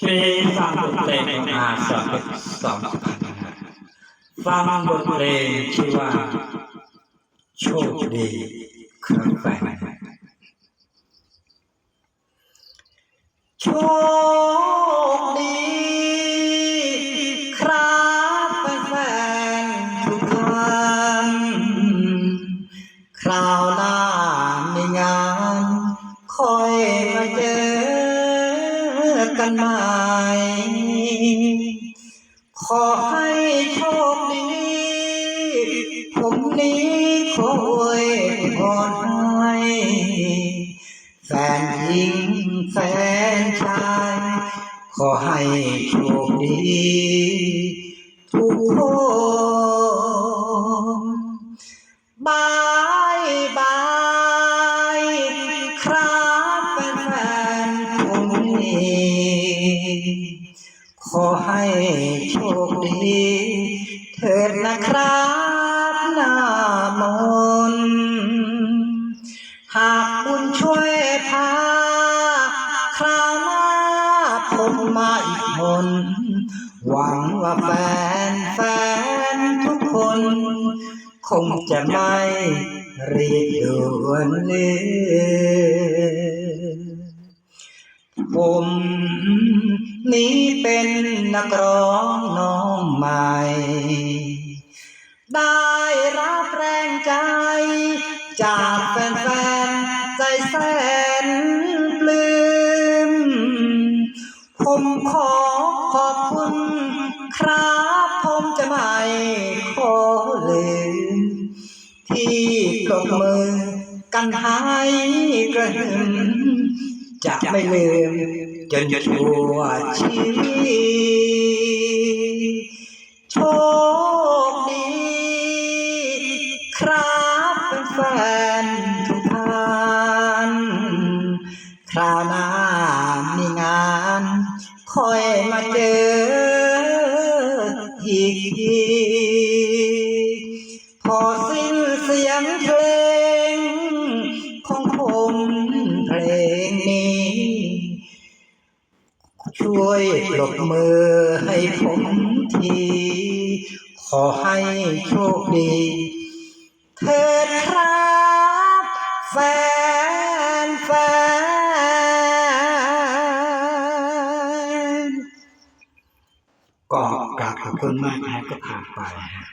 ที่ฟังบทเพลงของอาสอนสองสุพรรณฟังบทเพลงชื่อว่า โชคดีครับแฟนโชคดีครับแฟนทุกท่านคราวหน้ามีงานคอยมาเจอ กันใหม่ขอให้โชคดีผมนี้ขออวยพรให้แฟนหญิงแฟนชาย ขอให้โชคดีทุกคนบายบายครับแฟนๆผมนี้ ขอให้โชคดีเถิดนะครับหน้ามนหากคุณช่วยพาคราวหน้าผมมาอีกคนหวังว่าแฟนแฟนทุกคน คงจะไม่รีบด่วนเลยผม นี้เป็นนักร้องน้องใหม่ ได้รับแรงใจ จากแฟนๆ ใจแสนปลื้มผมขอขอบคุณ ครับผมจะไม่ขอลืมที่ปรบมือกันให้กระหึ่ม จะไม่ลืมจนชั่วชีวิตโชคดีครับแฟนทุกท่านคราวหน้ามีงานค่อยมาเจออีกทีพอสิ้นเสียงเพลง วยปรบมือให้ผมที ขอให้โชคดี เถิดครับแฟนแฟนก็กราบขอบคุณมากนะก็ผ่านไปฮะ